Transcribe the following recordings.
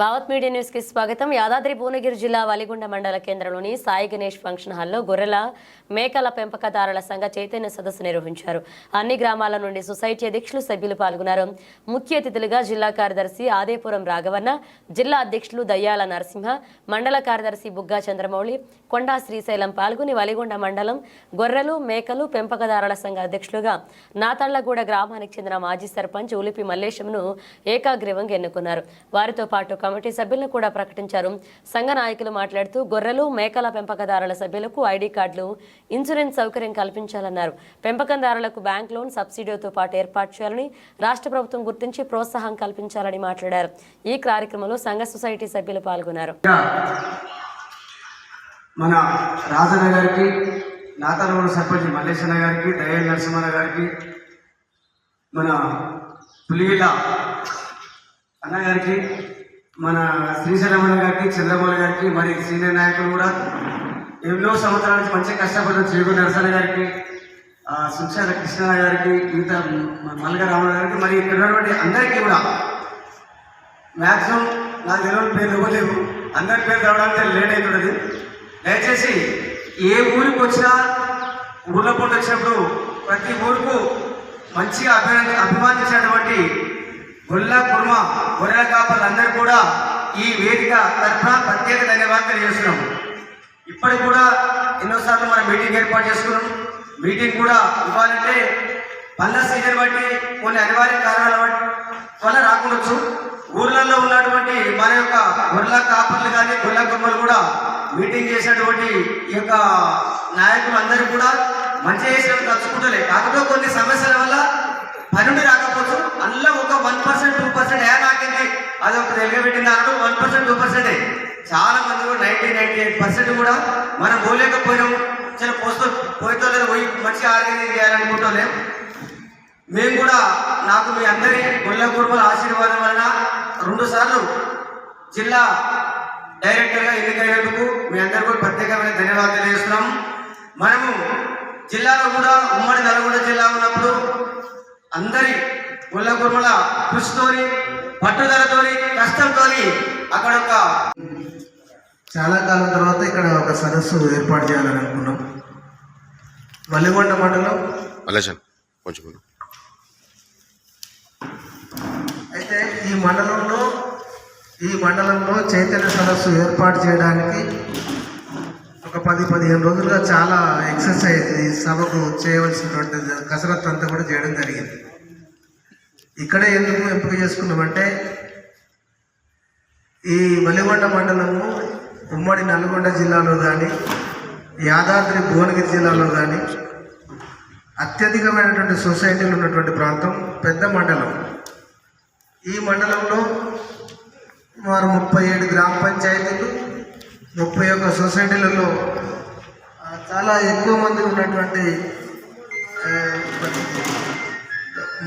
Bhavat media న్యూస్కి స్వాగతం. యాదాద్రి భువనగిరి జిల్లా వలిగుండ మండల కేంద్రంలోని సాయి గణేష్ ఫంక్షన్ హాల్లో గొర్రెల మేకల పెంపకదారుల సంఘ చైతన్య సదస్సు నిర్వహించారు. అన్ని గ్రామాల నుండి సొసైటీ అధ్యక్షులు సభ్యులు పాల్గొన్నారు. ముఖ్య అతిథులుగా జిల్లా కార్యదర్శి ఆదేపురం రాఘవన్న జిల్లా అధ్యక్షులు దయ్యాల నరసింహ మండల కార్యదర్శి బుగ్గా చంద్రమౌళి కొండా శ్రీశైలం పాల్గొని వలిగొండ మండలం గొర్రెలు మేకలు పెంపకదారుల సంఘ అధ్యక్షులుగా నాతళ్ళగూడ గ్రామానికి చెందిన మాజీ సర్పంచ్ ఉలిపి మల్లేశంను ఏకాగ్రీవంగా ఎన్నుకున్నారు. వారితో పాటు కమిటీ సభ్యులను కూడా ప్రకటించారు. సంఘ నాయకులు మాట్లాడుతూ గొర్రెలు మేకల పెంపకదారుల సభ్యులకు ఐడి కార్డులు ఇన్సూరెన్స్ సౌకర్యం కల్పించాలన్నారు. పెంపకందారులకు బ్యాంక్ లోన్ సబ్సిడీతో పాటు ఏర్పాటు చేయాలని రాష్ట్ర ప్రభుత్వం గుర్తించి ప్రోత్సాహం కల్పించాలని మాట్లాడారు. ఈ కార్యక్రమంలో సంఘ సొసైటీ సభ్యులు పాల్గొన్నారు. మన రాజన్న గారికి నాతనూరు సర్పంచ్ మల్లేశన్న గారికి దయ్య నరసింహన్న గారికి మన పులిగిల అన్న గారికి మన శ్రీశైలమణ గారికి చంద్రబాబు గారికి మరి సీనియర్ నాయకులు కూడా ఎన్నో సంవత్సరాల నుంచి మంచిగా కష్టపడిన చేగు నరసన్న గారికి సుక్షేత కృష్ణ గారికి మిగతా మల్లిక రామరావు గారికి మరి ఇక్కడ ఉన్నటువంటి అందరికీ కూడా మ్యాక్సిమం నాకు తెలియని పేరు ఇవ్వలేవు అందరి పేరు రావడానికి లేట్ అవుతున్నది దయచేసి ఏ ఊరికి వచ్చినా ఊళ్ళో పూట వచ్చినప్పుడు ప్రతి ఊరుకు మంచిగా అభిమాని అభిమానించినటువంటి గొల్ల కుర్మ గొర్రెల కాపర్లు అందరూ కూడా ఈ వేదిక తరఫున ప్రత్యేక ధన్యవాదాలు తెలియజేస్తున్నాము. ఇప్పటికి కూడా ఎన్నోసార్లు మనం మీటింగ్ ఏర్పాటు చేసుకున్నాం. మీటింగ్ కూడా ఇవ్వాలంటే పళ్ళ సీజన్ బట్టి కొన్ని అనివార్య కారణాల వల్ల రాకుండొచ్చు ఊర్లలో ఉన్నటువంటి మన యొక్క గొర్రెల కాపర్లు కానీ గుర్ల కొమ్మలు కూడా మీటింగ్ చేసినటువంటి ఈ యొక్క నాయకులు అందరూ కూడా మంచి చేసిన తలుచుకుంటలే. కాకపోతే కొన్ని సమస్యల వల్ల పనుండి రాకపోవచ్చు. అందులో ఒక వన్ పర్సెంట్ టూ పర్సెంట్ ఏ నాకింది అది ఒక తెలియబెట్టింది అన్నట్టు వన్ పర్సెంట్ టూ పర్సెంటే చాలా మంది కూడా నైన్టీ నైన్టీ ఎయిట్ పర్సెంట్ కూడా మనం పోలేకపోయినాం చిన్న పోస్తూ పోయితో లేదు పోయి మంచి ఆర్గనైజ్ చేయాలనుకుంటలేం మేము కూడా నాకు మీ అందరి గుళ్ళ కుటుంబాల ఆశీర్వాదం వలన రెండు సార్లు జిల్లా డైరెక్టర్గా ఎన్నికైనందుకు మీ అందరు కూడా ప్రత్యేకమైన ధన్యవాదాలు తెలియజేస్తున్నాం. మనము జిల్లాలో కూడా ఉమ్మడి నల్గొండ జిల్లా ఉన్నప్పుడు అందరి గుళ్ళ కుర్మల కృషితోని పట్టుదలతోని కష్టంతోని అక్కడ ఒక చాలా కాలం తర్వాత ఇక్కడ ఒక సదస్సు ఏర్పాటు చేయాలని అనుకున్నాం. వల్లిగొండ మండలం. కొంచెం. అయితే ఈ మండలంలో ఈ మండలంలో చైతన్య సదస్సు ఏర్పాటు చేయడానికి ఒక పది పదిహేను రోజులుగా చాలా ఎక్సర్సైజ్ ఈ సభకు చేయవలసినటువంటి కసరత్తు అంతా కూడా చేయడం జరిగింది. ఇక్కడే ఎందుకు ఎంపిక చేసుకున్నామంటే ఈ వలిగొండ మండలము ఉమ్మడి నల్గొండ జిల్లాలో కానీ యాదాద్రి భువనగిరి జిల్లాలో కానీ అత్యధికమైనటువంటి సొసైటీలు ఉన్నటువంటి ప్రాంతం పెద్ద మండలం. ఈ మండలంలో సుమారు ముప్పై ఏడు గ్రామ పంచాయతీలు ముప్పై ఒక్క సొసైటీలలో చాలా ఎక్కువ మంది ఉన్నటువంటి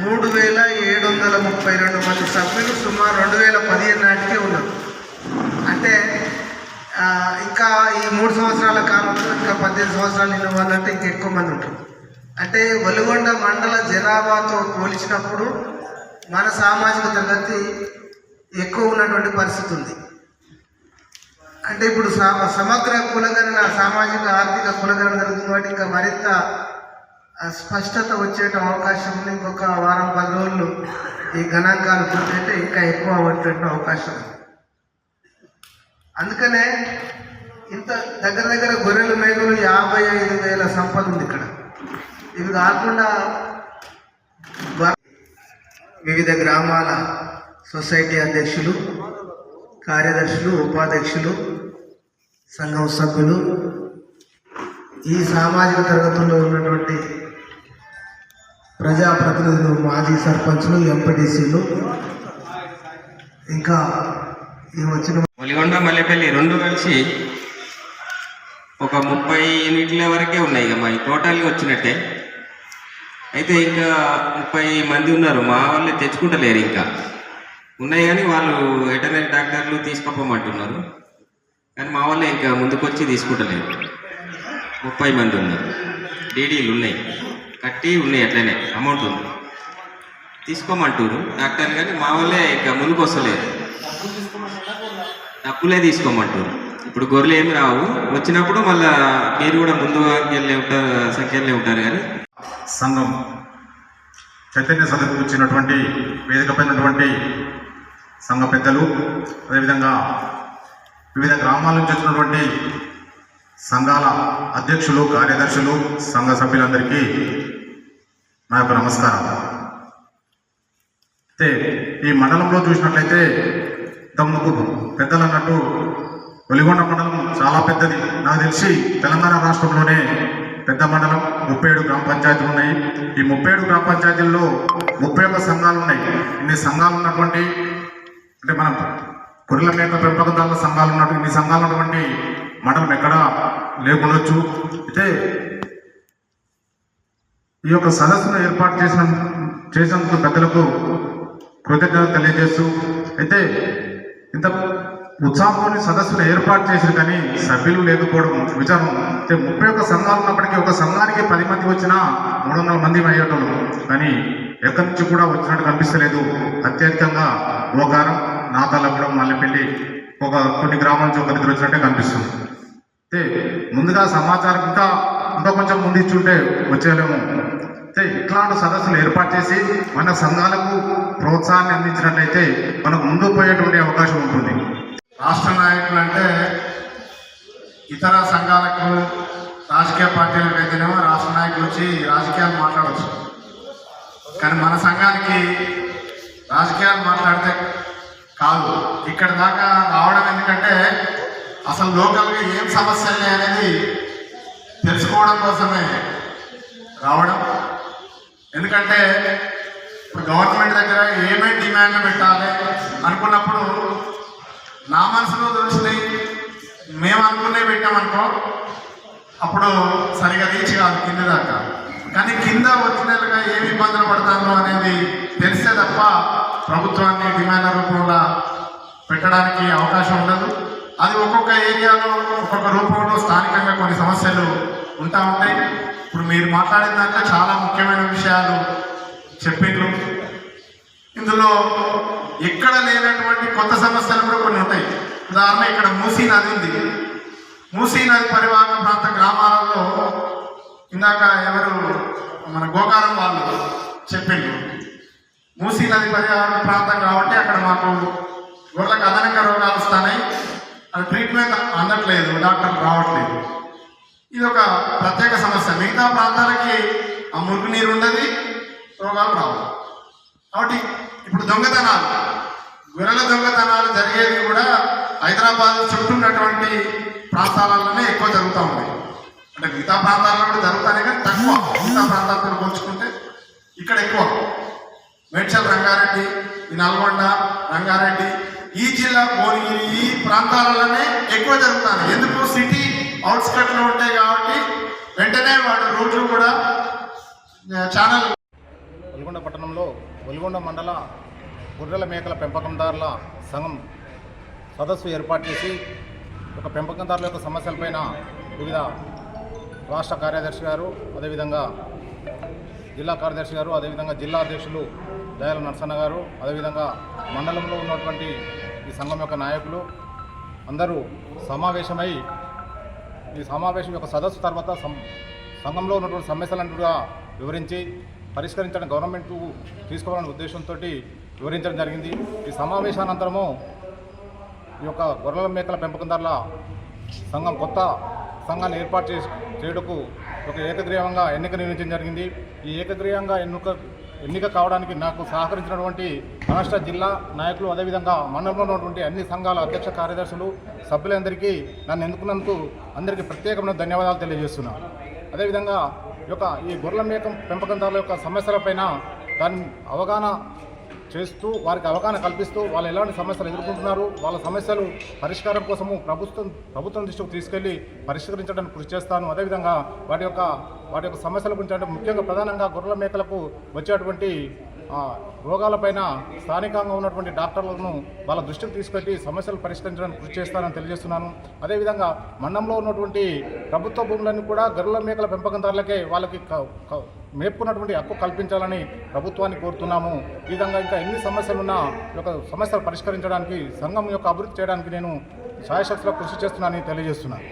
మూడు వేల వందల ముప్పై రెండు మంది సభ్యులు సుమారు రెండు వేల పదిహేను నాటికే ఉన్నారు. అంటే ఇంకా ఈ మూడు సంవత్సరాల కాలంలో ఇంకా పద్దెనిమిది సంవత్సరాలు నిన్న వాళ్ళంటే ఇంకా ఎక్కువ మంది ఉంటారు. అంటే వెలుగొండ మండల జనాభాతో పోల్చినప్పుడు మన సామాజిక తరగతి ఎక్కువ ఉన్నటువంటి పరిస్థితి ఉంది. అంటే ఇప్పుడు సమ సమగ్ర కులగణన సామాజిక ఆర్థిక కులగణన జరుగుతుంది కాబట్టి ఇంకా మరింత స్పష్టత వచ్చేట అవకాశం ఉంది. ఇంకొక వారం పది రోజులు ఈ గణాంకాలు పూర్తయితే ఇంకా ఎక్కువ అవ్వటువంటి అవకాశం ఉంది. అందుకనే ఇంత దగ్గర దగ్గర గొర్రెలు మేకలు యాభై ఐదు వేల సంపద ఉంది ఇక్కడ. ఇవి కాకుండా వివిధ గ్రామాల సొసైటీ అధ్యక్షులు కార్యదర్శులు ఉపాధ్యక్షులు సంఘం సభ్యులు ఈ సామాజిక తరగతుల్లో ఉన్నటువంటి ప్రజాప్రతినిధులు మాజీ సర్పంచ్లు ఎంపీటీసీలు ఇంకా ఈ వచ్చిన ఒలిగొండ మల్లెపల్లి రెండు కలిసి ఒక ముప్పై యూనిట్ల వరకే ఉన్నాయి ఇక మా టోటల్గా వచ్చినట్టే. అయితే ఇంకా ముప్పై మంది ఉన్నారు మా వాళ్ళే తెచ్చుకుంటలేరు ఇంకా. ఉన్నాయి కానీ వాళ్ళు వెటనరీ డాక్టర్లు తీసుకుపోమంటున్నారు. కానీ మా వాళ్ళే ఇంకా ముందుకొచ్చి తీసుకుంటలేరు. ముప్పై మంది ఉన్నారు. డీడీలు ఉన్నాయి. కట్టి ఉన్నాయి అట్లనే అమౌంట్ ఉంది. తీసుకోమంటున్నారు డాక్టర్ కానీ మా వాళ్ళే ఇంకా ముందుకు వస్తలేదు. డబ్బులే తీసుకోమంటారు ఇప్పుడు గొర్రెలు ఏమి రావు. వచ్చినప్పుడు మళ్ళా మీరు కూడా ముందు వెళ్ళే ఉంటారు సంఖ్యలే ఉంటారు కానీ. సంఘం చైతన్య సభకు వచ్చినటువంటి వేదికపోయినటువంటి సంఘ పెద్దలు అదేవిధంగా వివిధ గ్రామాల నుంచి వచ్చినటువంటి సంఘాల అధ్యక్షులు కార్యదర్శులు సంఘ సభ్యులందరికీ నా యొక్క నమస్కారం. అయితే ఈ మండలంలో చూసినట్లయితే తమకు పెద్దలు అన్నట్టు ఒలిగొండ మండలం చాలా పెద్దది. నాకు తెలిసి తెలంగాణ రాష్ట్రంలోనే పెద్ద మండలం. ముప్పై ఏడు గ్రామ పంచాయతీలు ఉన్నాయి. ఈ ముప్పై ఏడు గ్రామ పంచాయతీల్లో ముప్పై ఒక్క సంఘాలు ఉన్నాయి. ఇన్ని సంఘాలు ఉన్నటువంటి అంటే మనం గొర్రెల మేక పెంపకదారుల సంఘాలు ఉన్నటువంటి ఇన్ని సంఘాలు ఉన్నటువంటి మండలం ఎక్కడా లేకుండొచ్చు. అయితే ఈ యొక్క సదస్సును ఏర్పాటు చేసిన చేసినందుకు పెద్దలకు కృతజ్ఞతలు తెలియజేస్తూ అయితే ఇంత ఉత్సాహంలోని సదస్సును ఏర్పాటు చేసిన కానీ సభ్యులు లేకపోవడం విచారం. అయితే ముప్పై ఒక్క సంఘాలు ఉన్నప్పటికీ ఒక సంఘానికి పది మంది వచ్చినా మూడు వందల మంది అయ్యేటోళ్ళు కానీ ఎక్కడి నుంచి కూడా వచ్చినట్టు కనిపిస్తలేదు. అత్యధికంగా ఓకారం నాతాలగూడెం మల్లెపల్లి ఒక కొన్ని గ్రామాల నుంచి ఒక ఇద్దరు వచ్చినట్టే కనిపిస్తుంది. అయితే ముందుగా సమాచారం ఇంకా ఇంకా కొంచెం ముందు ఇచ్చుంటే వచ్చేలేము అయితే ఇట్లాంటి సదస్సులు ఏర్పాటు చేసి మన సంఘాలకు ప్రోత్సాహాన్ని అందించినట్లయితే మనకు ముందుకు పోయేటువంటి అవకాశం ఉంటుంది. రాష్ట్ర నాయకులు అంటే ఇతర సంఘాలకు రాజకీయ పార్టీలకు అయితేనేమో రాష్ట్ర నాయకులు వచ్చి రాజకీయాలు మాట్లాడవచ్చు. కానీ మన సంఘానికి రాజకీయాలు మాట్లాడితే కాదు. ఇక్కడ దాకా రావడం ఎందుకంటే అసలు లోకల్గా ఏం సమస్యలు అనేది తెలుసుకోవడం కోసమే రావడం. ఎందుకంటే ఇప్పుడు గవర్నమెంట్ దగ్గర ఏమేమి డిమాండ్ పెట్టాలి అనుకున్నప్పుడు నా మనసులో తెలిసినాయి మేము అనుకునే పెట్టామనుకో అప్పుడు సరిగా రీచ్ కాదు కింద దాకా. కానీ కింద ఒరిజినల్గా ఏమి ఇబ్బందులు పడతాను అనేది తెలిస్తే తప్ప ప్రభుత్వాన్ని డిమాండ్ రూపంలో పెట్టడానికి అవకాశం ఉండదు. అది ఒక్కొక్క ఏరియాలో ఒక్కొక్క రూపంలో స్థానికంగా కొన్ని సమస్యలు ఉంటా ఉంటాయి. ఇప్పుడు మీరు మాట్లాడిన దాంట్లో చాలా ముఖ్యమైన విషయాలు చెప్పిండ్రు ఇందులో ఎక్కడ లేనటువంటి కొత్త సమస్యలు కూడా కొన్ని ఉంటాయి. ఉదాహరణ ఇక్కడ మూసీ నది ఉంది. మూసీ నది పరివాహక ప్రాంత గ్రామాలలో ఇందాక ఎవరు మన గోకారం వాళ్ళు చెప్పిండ్రు మూసీ నది పర్యావరణ ప్రాంతం కాబట్టి అక్కడ మాకు గొర్రెలకు అదనంగా రోగాలు వస్తున్నాయి అది ట్రీట్మెంట్ అందట్లేదు డాక్టర్లు రావట్లేదు. ఇది ఒక ప్రత్యేక సమస్య. మిగతా ప్రాంతాలకి ఆ మురుగు నీరు ఉండదు రోగాలు రావు. కాబట్టి ఇప్పుడు దొంగతనాలు. గొర్రెల దొంగతనాలు జరిగేవి కూడా హైదరాబాద్ చుట్టూ ఉన్నటువంటి ప్రాంతాలలోనే ఎక్కువ జరుగుతూ ఉన్నాయి. అంటే మిగతా ప్రాంతాల్లో కూడా జరుగుతాయి కానీ తక్కువ. మిగతా ప్రాంతాలతో పోల్చుకుంటే ఇక్కడ ఎక్కువ. మేడ్చల్ రంగారెడ్డి ఈ నల్గొండ రంగారెడ్డి ఈ జిల్లా భువనగిరి ఈ ప్రాంతాలలోనే ఎక్కువ జరుగుతాను. ఎందుకు? సిటీ అవుట్స్కట్లో ఉంటాయి కాబట్టి వెంటనే వాటి రూట్లు కూడా ఛానల్ ఒలిగొండ పట్టణంలో ఒలిగొండ మండల గొర్రెల మేకల పెంపకందారుల సంఘం సదస్సు ఏర్పాటు చేసి ఒక పెంపకందారుల యొక్క సమస్యలపైన వివిధ రాష్ట్ర కార్యదర్శి గారు అదేవిధంగా జిల్లా కార్యదర్శి గారు అదేవిధంగా జిల్లా అధ్యక్షులు దయాల నరసన్న గారు అదేవిధంగా మండలంలో ఉన్నటువంటి ఈ సంఘం యొక్క నాయకులు అందరూ సమావేశమై ఈ సమావేశం యొక్క సదస్సు తర్వాత సం- సంఘంలో ఉన్నటువంటి సమస్యలను కూడా వివరించి పరిష్కరించడం గవర్నమెంట్ తీసుకోవాలనే ఉద్దేశంతో వివరించడం జరిగింది. ఈ సమావేశానంతరము ఈ యొక్క గొర్రెల మేకల పెంపకందారుల సంఘం కొత్త సంఘాన్ని ఏర్పాటు చేసి చేయుటకు ఒక ఏకగ్రీవంగా ఎన్నిక నిర్వహించడం జరిగింది. ఈ ఏకగ్రీవంగా ఎన్నిక ఎన్నిక కావడానికి నాకు సహకరించినటువంటి రాష్ట్ర జిల్లా నాయకులు అదేవిధంగా మండలంలో ఉన్నటువంటి అన్ని సంఘాల అధ్యక్ష కార్యదర్శులు సభ్యులందరికీ నన్ను ఎన్నుకున్నందుకు అందరికీ ప్రత్యేకమైన ధన్యవాదాలు తెలియజేస్తున్నాను అదేవిధంగా ఈ యొక్క ఈ గొర్రెల మేకం పెంపకందారుల యొక్క సమస్యలపైన దాని అవగాహన చేస్తూ వారికి అవగాహన కల్పిస్తూ వాళ్ళు ఎలాంటి సమస్యలు ఎదుర్కొంటున్నారు వాళ్ళ సమస్యలు పరిష్కారం కోసము ప్రభుత్వం ప్రభుత్వం దృష్టికి తీసుకెళ్ళి పరిష్కరించడానికి కృషి చేస్తాను. అదేవిధంగా వాటి యొక్క వాటి యొక్క సమస్యల గురించి అంటే ముఖ్యంగా ప్రధానంగా గొర్రెల మేకలకు వచ్చేటువంటి రోగాలపైన స్థానికంగా ఉన్నటువంటి డాక్టర్లను వాళ్ళ దృష్టికి తీసుకెట్టి సమస్యలు పరిష్కరించడానికి కృషి చేస్తానని తెలియజేస్తున్నాను. అదేవిధంగా మండలంలో ఉన్నటువంటి ప్రభుత్వ భూములన్నీ కూడా గొర్రెల మేకల పెంపకందారులకే వాళ్ళకి మేపుకున్నటువంటి హక్కు కల్పించాలని ప్రభుత్వాన్ని కోరుతున్నాము. ఈ విధంగా ఇంకా ఎన్ని సమస్యలు ఉన్నా యొక్క సమస్యలు పరిష్కరించడానికి సంఘం యొక్క అభివృద్ధి చేయడానికి నేను సాయశక్తిలో కృషి చేస్తున్నానని తెలియజేస్తున్నాను.